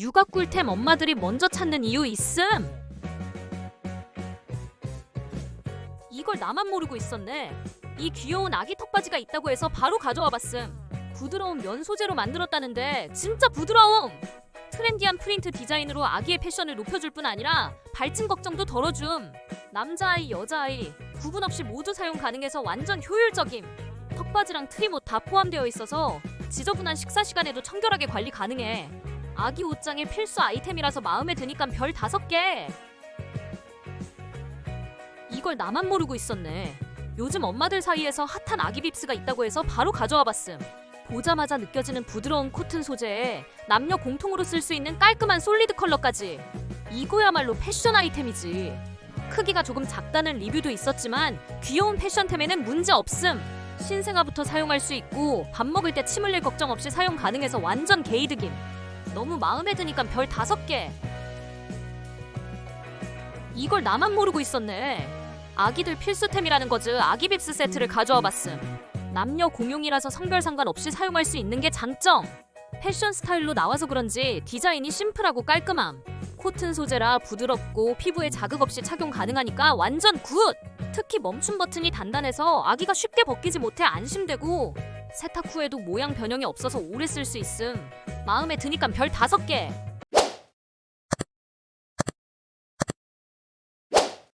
육아 꿀템 엄마들이 먼저 찾는 이유 있음. 이걸 나만 모르고 있었네. 이 귀여운 아기 턱바지가 있다고 해서 바로 가져와 봤음. 부드러운 면 소재로 만들었다는데 진짜 부드러움. 트렌디한 프린트 디자인으로 아기의 패션을 높여줄 뿐 아니라 발진 걱정도 덜어줌. 남자아이, 여자아이 구분 없이 모두 사용 가능해서 완전 효율적임. 턱바지랑 트림 옷 다 포함되어 있어서 지저분한 식사 시간에도 청결하게 관리 가능해. 아기 옷장의 필수 아이템이라서 마음에 드니까 별 다섯 개. 이걸 나만 모르고 있었네. 요즘 엄마들 사이에서 핫한 아기 빕스가 있다고 해서 바로 가져와 봤음. 보자마자 느껴지는 부드러운 코튼 소재에 남녀 공통으로 쓸 수 있는 깔끔한 솔리드 컬러까지. 이거야말로 패션 아이템이지. 크기가 조금 작다는 리뷰도 있었지만 귀여운 패션템에는 문제 없음. 신생아부터 사용할 수 있고 밥 먹을 때 침 흘릴 걱정 없이 사용 가능해서 완전 게이득임. 너무 마음에 드니까 별 다섯 개. 이걸 나만 모르고 있었네. 아기들 필수템이라는 거즈 아기 빕스 세트를 가져와 봤음. 남녀 공용이라서 성별 상관없이 사용할 수 있는 게 장점. 패션 스타일로 나와서 그런지 디자인이 심플하고 깔끔함. 코튼 소재라 부드럽고 피부에 자극 없이 착용 가능하니까 완전 굿! 특히 멈춤 버튼이 단단해서 아기가 쉽게 벗기지 못해 안심되고 세탁 후에도 모양 변형이 없어서 오래 쓸 수 있음. 마음에 드니까 별 다섯 개.